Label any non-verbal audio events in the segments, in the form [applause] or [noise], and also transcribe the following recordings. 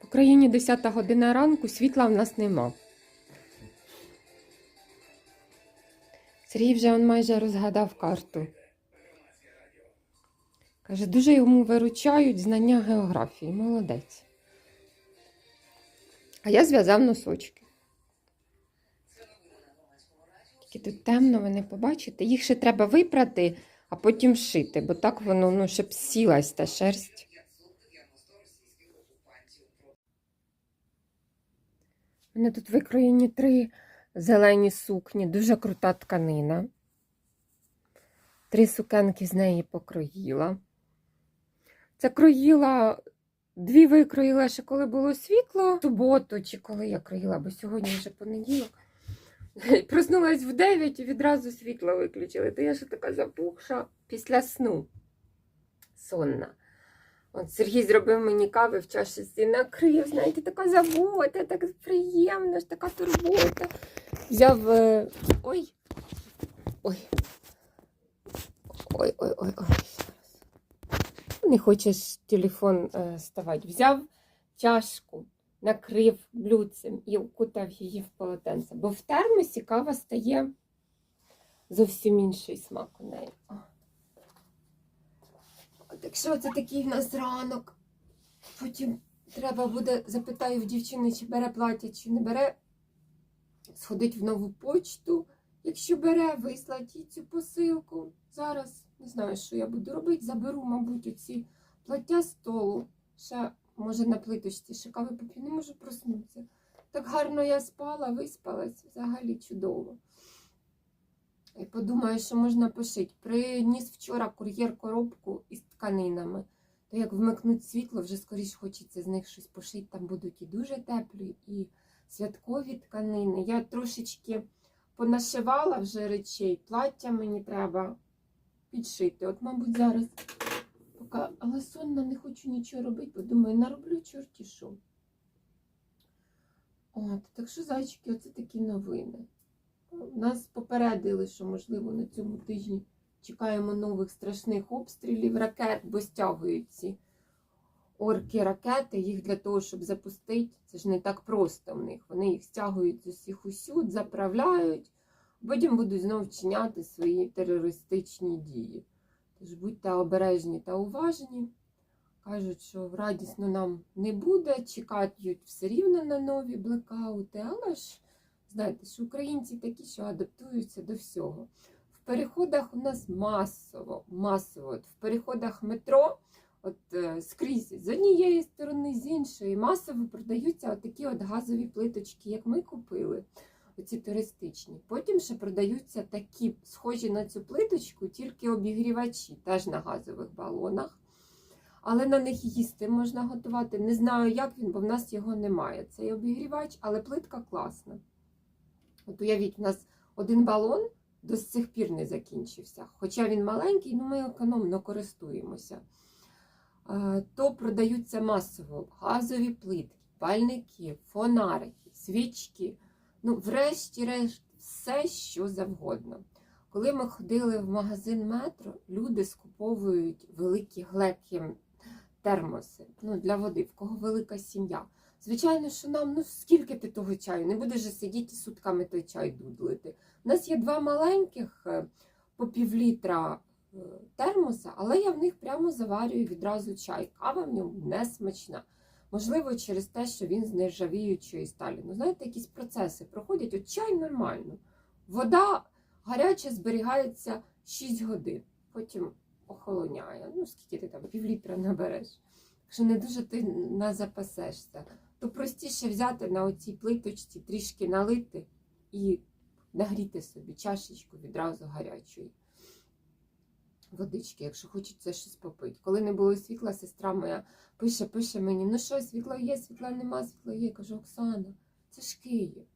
В Україні 10 година ранку, світла в нас нема. Сергій вже он майже розгадав карту. Каже, дуже йому виручають знання географії. Молодець. А я зв'язав носочки. Тільки тут темно, ви не побачите. Їх ще треба випрати, а потім шити, бо так воно, ну, щоб сілась та шерсть. У мене тут викроєні три зелені сукні, дуже крута тканина. Три сукенки з неї покроїла. Це кроїла, дві викроїла ще коли було світло, в суботу, чи коли я кроїла, бо сьогодні вже понеділок. [laughs] Проснулась в 9 і відразу світло виключили. То я ще така запухша після сну. Сонна. От Сергій зробив мені кави в чашці накрив, знаєте, така забота, так приємно, ж така турбота. Взяв. е, Ой. Ой. Ой, ой, ой, ой. Не хочеш телефон е, ставати. Взяв чашку, накрив блюдцем і укутав її в полотенце. Бо в термосі кава стає зовсім інший смак у неї. Якщо це такий в нас ранок, потім треба буде, запитаю в дівчини, чи бере плаття, чи не бере, сходить в нову почту. Якщо бере, вислать їй цю посилку. Зараз не знаю, що я буду робити. Заберу, мабуть, оці плаття столу. Ще, може, на плиточці, ще кави поп'ю, не можу проснутися. Так гарно я спала, виспалась, взагалі чудово. І подумаю, що можна пошити. Приніс вчора кур'єр коробку із тканинами. То як вмикнуть світло, вже скоріш хочеться з них щось пошити. Там будуть і дуже теплі, і святкові тканини. Я трошечки понашивала вже речей, плаття мені треба підшити. От, мабуть, зараз поки, але сонна не хочу нічого робити, бо думаю, нароблю чорті що. От, так що, зайчики, оце такі новини. Нас попередили, що, можливо, на цьому тижні чекаємо нових страшних обстрілів ракет, бо стягують ці орки ракети, їх для того, щоб запустити. Це ж не так просто в них. Вони їх стягують з усіх усюд, заправляють, потім будуть знову вчиняти свої терористичні дії. Тож будьте обережні та уважні. Кажуть, що радісно нам не буде, чекають все рівно на нові блекаути, але ж знаєте, що українці такі, що адаптуються до всього. В переходах у нас масово, масово, от в переходах метро, от е, скрізь з однієї сторони, з іншої, масово продаються такі от газові плиточки, як ми купили, оці туристичні. Потім ще продаються такі, схожі на цю плиточку, тільки обігрівачі, теж на газових балонах. Але на них їсти можна готувати. Не знаю, як він, бо в нас його немає. Цей обігрівач, але плитка класна. От уявіть, у нас один балон до цих пір не закінчився. Хоча він маленький, ну ми економно користуємося. Е, То продаються масово газові плитки, пальники, фонарики, свічки. Ну, врешті-решт, все, що завгодно. Коли ми ходили в магазин метро, люди скуповують великі глеки термоси ну, для води, в кого велика сім'я. Звичайно, що нам, ну скільки ти того чаю? Не будеш же сидіти сутками той чай дудлити. У нас є два маленьких е, по півлітра е, термоса, але я в них прямо заварюю відразу чай. Кава в ньому не смачна. Можливо, через те, що він з нержавіючої сталі. Ну, знаєте, якісь процеси проходять. От чай нормально. Вода гаряча зберігається 6 годин, потім охолоняє. Ну, скільки ти там півлітра набереш. Якщо не дуже ти назапасешся, то простіше взяти на оцій плиточці, трішки налити і нагріти собі чашечку відразу гарячої водички, якщо хочеться щось попити. Коли не було світла, сестра моя пише, пише мені: ну що, світло є, світла нема, світло є. Я кажу, Оксана, це ж Київ.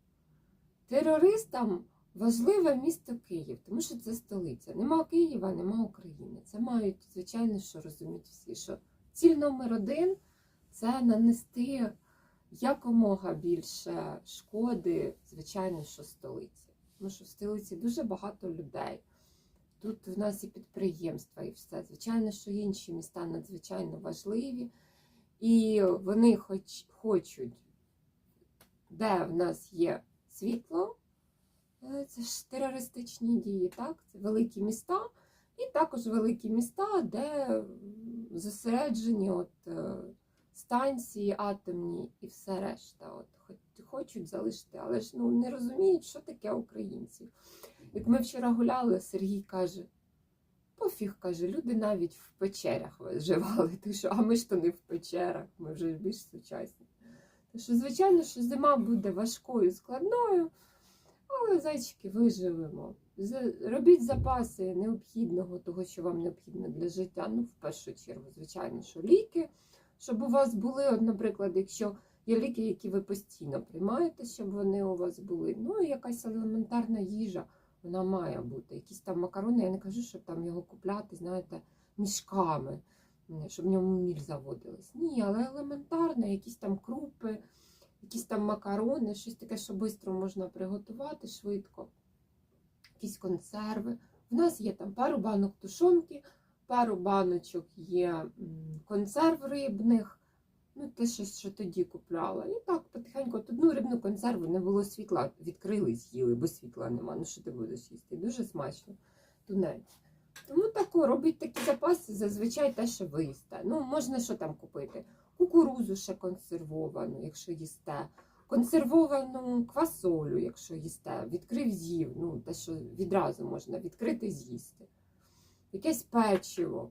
Терористам важливе місто Київ, тому що це столиця. Нема Києва, нема України. Це мають, звичайно, що розуміти всі, що ціль номер один це нанести якомога більше шкоди, звичайно, що столиці. Тому що в столиці дуже багато людей. Тут в нас і підприємства, і все. Звичайно, що інші міста надзвичайно важливі, і вони хоч хочуть, де в нас є світло, е, це ж терористичні дії, так? Це великі міста, і також великі міста, де зосереджені от, е, станції атомні і все решта. От, хоч- хочуть залишити, але ж ну, не розуміють, що таке українці. Як ми вчора гуляли, Сергій каже: пофіг каже, люди навіть в печерях виживали. Ти що, а ми ж то не в печерах, ми вже більш сучасні. Тому що, звичайно, що зима буде важкою, складною, але зайчики виживемо. Робіть запаси необхідного, того, що вам необхідно для життя. Ну, в першу чергу, звичайно, що ліки, щоб у вас були, наприклад, якщо є ліки, які ви постійно приймаєте, щоб вони у вас були. Ну, якась елементарна їжа, вона має бути. Якісь там макарони, я не кажу, щоб там його купляти, знаєте, мішками, щоб в ньому міль заводилась. Ні, але елементарно, якісь там крупи, якісь там макарони, щось таке, що швидко можна приготувати швидко. Якісь консерви. В нас є там пару банок тушонки, пару баночок є консерв рибних. Ну, те, що, що тоді купляла. І так, потихеньку, тут ну, рибну консерву не було світла, відкрили, з'їли, бо світла нема. Ну що ти будеш їсти? Дуже смачно. Тунець. Тому тако, робіть такі запаси, зазвичай те, що ви їсте. Ну, можна що там купити? Кукурузу ще консервовану, якщо їсте. Консервовану квасолю, якщо їсте, відкрив з'їв, ну, те, що відразу можна відкрити з'їсти. Якесь печиво,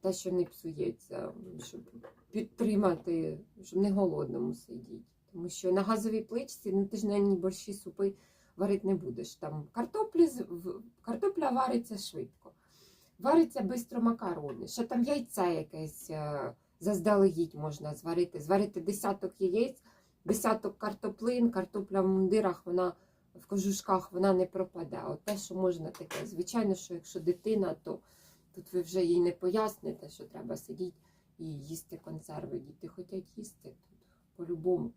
те, що не псується, щоб підтримати, щоб не голодному сидіти. Тому що на газовій пличці ну, ти на ній борщі супи варити не будеш. Там картоплі, картопля вариться швидко, вариться швидко макарони, ще там яйце якесь е, заздалегідь можна зварити. Зварити десяток яєць, десяток картоплин, картопля в мундирах, вона в кожушках вона не пропаде. От те, що можна таке. Звичайно, що якщо дитина, то тут ви вже їй не поясните, що треба сидіти і їсти консерви. Діти хочуть їсти тут по-любому.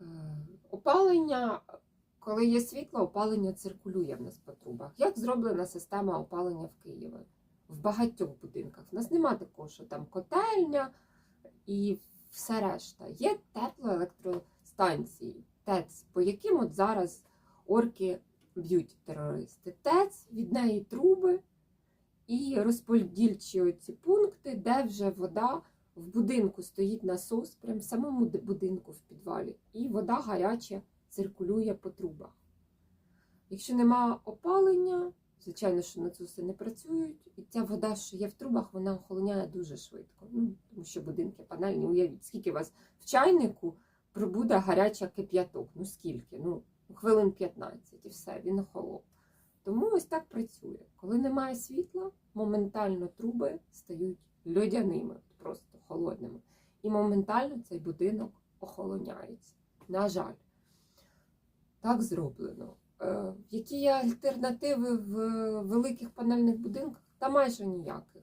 Е, Опалення, коли є світло, опалення циркулює в нас по трубах. Як зроблена система опалення в Києві? В багатьох будинках. У нас немає такого, що там котельня і все решта. Є теплоелектростанції, ТЕЦ, по яким от зараз орки б'ють терористи. ТЕЦ, від неї труби і розподільчі оці пункти, де вже вода в будинку стоїть насос, прямо в самому будинку в підвалі, і вода гаряча циркулює по трубах. Якщо нема опалення, звичайно, що насоси не працюють, і ця вода, що є в трубах, вона охолоняє дуже швидко. Ну, тому що будинки панельні, уявіть, скільки у вас в чайнику прибуде гаряча кип'яток. Ну скільки? Ну, хвилин 15 і все, він охолов. Тому ось так працює. Коли немає світла, моментально труби стають льодяними, просто холодними. І моментально цей будинок охолоняється. На жаль, так зроблено. Е, Які є альтернативи в великих панельних будинках? Та майже ніяких.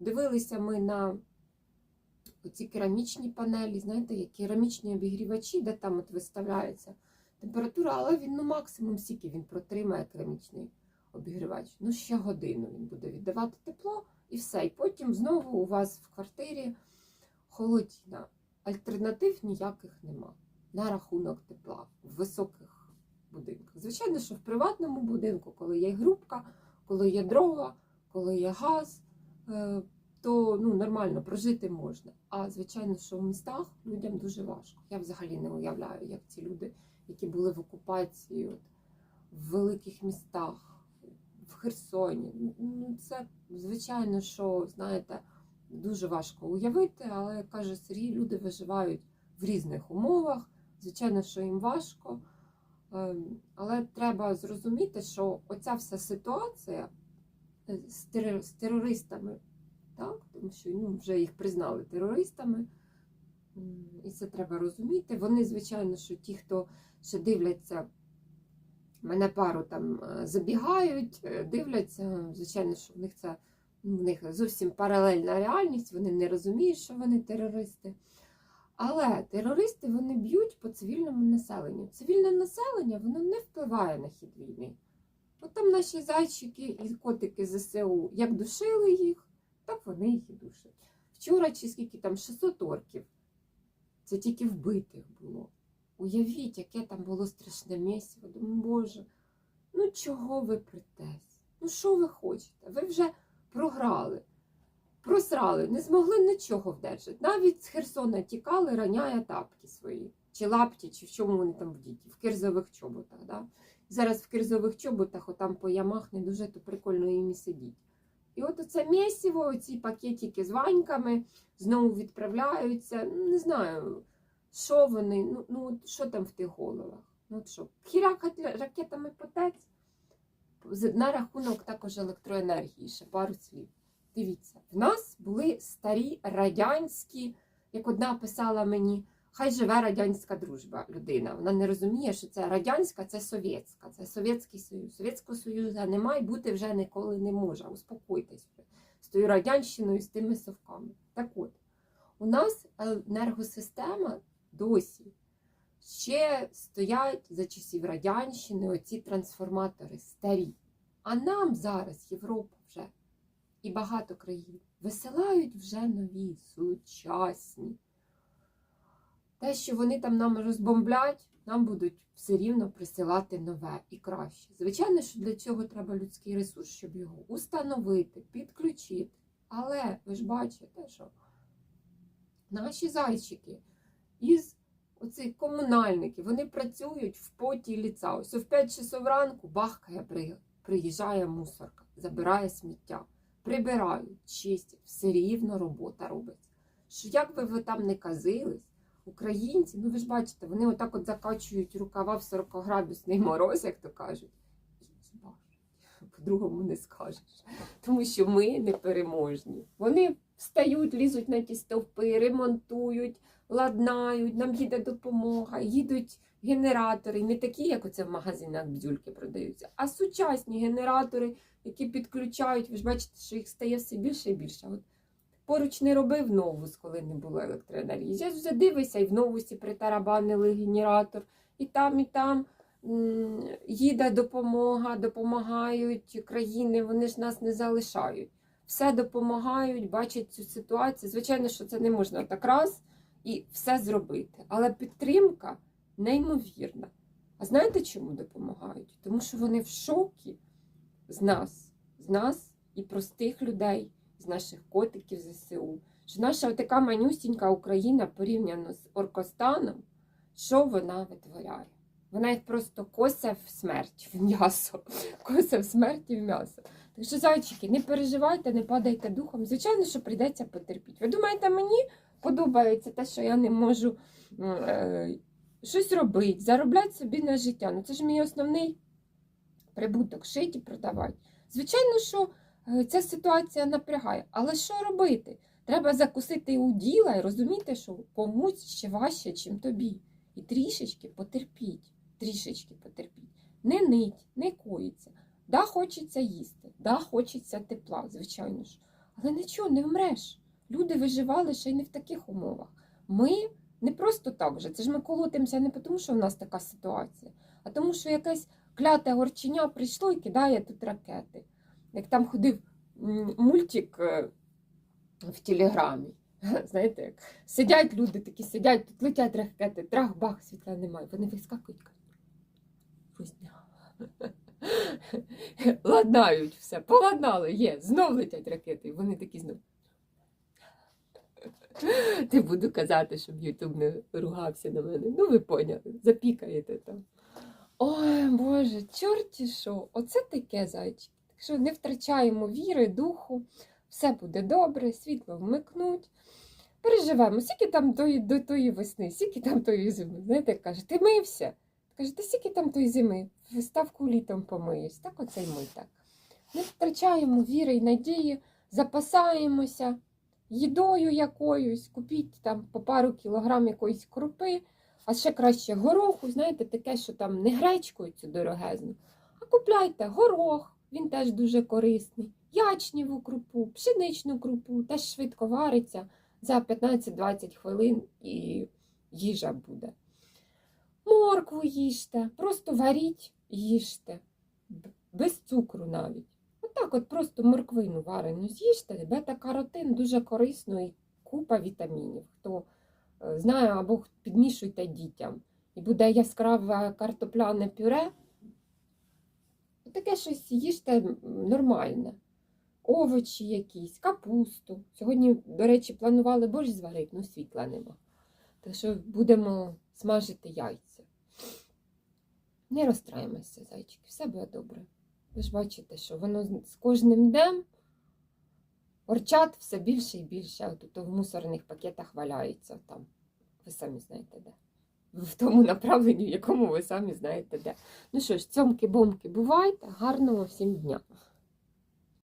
Дивилися ми на ці керамічні панелі, знаєте, є керамічні обігрівачі, де там от виставляється температура, але він ну максимум стільки він протримає керамічний обігрівач. Ну, ще годину він буде віддавати тепло і все. І потім знову у вас в квартирі холодіна. Альтернатив ніяких нема на рахунок тепла в високих будинках. Звичайно, що в приватному будинку, коли є грубка, коли є дрова, коли є газ, е, то ну, нормально прожити можна. А звичайно, що в містах людям дуже важко. Я взагалі не уявляю, як ці люди, які були в окупації, от, в великих містах, в Херсоні. Ну, це звичайно, що знаєте, дуже важко уявити, але каже Сергій, люди виживають в різних умовах. Звичайно, що їм важко. Ем, Але треба зрозуміти, що оця вся ситуація е, з терор- з терористами, так? тому що ну, вже їх признали терористами. І це треба розуміти. Вони, звичайно, що ті, хто ще дивляться, мене пару там е, забігають, е, дивляться. Звичайно, що в них це ну, в них зовсім паралельна реальність, вони не розуміють, що вони терористи. Але терористи вони б'ють по цивільному населенню. Цивільне населення воно не впливає на хід війни. От там наші зайчики і котики ЗСУ як душили їх, так вони їх і душать. Вчора чи скільки там 600 орків. Це тільки вбитих було. Уявіть, яке там було страшне місце. Думаю, Боже, ну чого ви притесь? Ну що ви хочете? Ви вже програли, просрали, не змогли нічого вдержати. Навіть з Херсона тікали, раняє тапки свої, чи лапті, чи в чому вони там вдіті, в кирзових чоботах. Да? Зараз в кирзових чоботах, отам по ямах, не дуже то прикольно їм і сидіть. І от оце місіво, ці пакетики з ваньками знову відправляються. Ну, Не знаю, що вони, ну, ну що там в тих головах. Ну от що, хірякать ракетами потець. На рахунок також електроенергії, ще пару слів. Дивіться, в нас були старі радянські, як одна писала мені, хай живе радянська дружба людина. Вона не розуміє, що це радянська, це совєтська, це Совєтський Союз. Совєтського Союзу немає, бути вже ніколи не може. Успокойтесь з тою радянщиною, з тими совками. Так от, у нас енергосистема досі ще стоять за часів радянщини оці трансформатори старі. А нам зараз Європа вже і багато країн висилають вже нові, сучасні. Те, що вони там нам розбомблять, нам будуть все рівно присилати нове і краще. Звичайно, що для цього треба людський ресурс, щоб його установити, підключити. Але ви ж бачите, що наші зайчики із оцих комунальників, вони працюють в поті ліца. Ось в 5 часов ранку бахкає, приїжджає мусорка, забирає сміття, прибирають, чистять, все рівно робота робиться. Що як би ви там не казились, українці, ну ви ж бачите, вони отак от закачують рукава в 40-градусний мороз, як то кажуть. По-другому не скажеш. Тому що ми непереможні. Вони встають, лізуть на ті стовпи, ремонтують, ладнають, нам їде допомога, їдуть генератори, не такі, як оце в магазинах бзюльки продаються, а сучасні генератори, які підключають. Ви ж бачите, що їх стає все більше і більше. От поруч не робив новус, коли не було електроенергії. Зараз вже дивися, і в новусі притарабанили генератор, і там, і там. Їде допомога, допомагають країни, вони ж нас не залишають. Все допомагають, бачать цю ситуацію. Звичайно, що це не можна так раз і все зробити. Але підтримка неймовірна. А знаєте, чому допомагають? Тому що вони в шокі з нас, з нас і простих людей, з наших котиків ЗСУ. Що наша така манюсінька Україна порівняно з Оркостаном, що вона витворяє? Вона їх просто косе в смерть, в м'ясо. [laughs] Косе в смерть і в м'ясо. Так що, зайчики, не переживайте, не падайте духом. Звичайно, що прийдеться потерпіти. Ви думаєте, мені подобається те, що я не можу е, щось робити, заробляти собі на життя. Ну це ж мій основний прибуток шити і продавати. Звичайно, що ця ситуація напрягає, але що робити? Треба закусити у діла і розуміти, що комусь ще важче, чим тобі. І трішечки потерпіть, трішечки потерпіть. Не нить, не коїться. Да, хочеться їсти, да, хочеться тепла, звичайно ж. Але нічого, не вмреш. Люди виживали ще й не в таких умовах. Ми не просто так же. Це ж ми колотимося не тому, що в нас така ситуація, а тому, що якесь кляте горченя прийшло і кидає тут ракети. Як там ходив мультик е, в телеграмі. [laughs] Знаєте, як сидять люди такі, сидять, тут летять ракети, трах-бах, світла немає. Вони вискакують. кажуть, [laughs] Ладнають все, поладнали, є, знов летять ракети. Вони такі знов. [laughs] Не буду казати, щоб Ютуб не ругався на мене. Ну, ви поняли, запікаєте там. Ой, Боже, чорті що, оце таке зайчик. Що не втрачаємо віри, духу, все буде добре, світло вмикнуть. Переживемо, скільки там тої, до тої весни, скільки там тої зими. Знаєте, каже, ти мився? Каже, та скільки там тої зими, вставку літом помиєш. Так оце й ми так. Не втрачаємо віри і надії, запасаємося їдою якоюсь, купіть там по пару кілограм якоїсь крупи, а ще краще гороху, знаєте, таке, що там не гречкою цю дорогезну, а купляйте горох, він теж дуже корисний, ячніву крупу, пшеничну крупу, теж швидко вариться за 15-20 хвилин і їжа буде. Моркву їжте, просто варіть, їжте. Без цукру навіть. Отак, от просто морквину варену з'їжте, бета-каротин дуже корисно і купа вітамінів. Хто е, знає, або підмішуйте дітям. І буде яскраве картопляне пюре. Таке щось їжте нормальне. Овочі якісь, капусту. Сьогодні, до речі, планували борщ зварити, ну світла нема. Так що будемо смажити яйця. Не розстраємося, зайчики, все буде добре. Ви ж бачите, що воно з- кожним днем орчат все більше і більше. От тут в мусорних пакетах валяється там. Ви самі знаєте де. В тому направленні, в якому ви самі знаєте де. Ну що ж, цьомки-бомки, бувайте, гарного всім дня!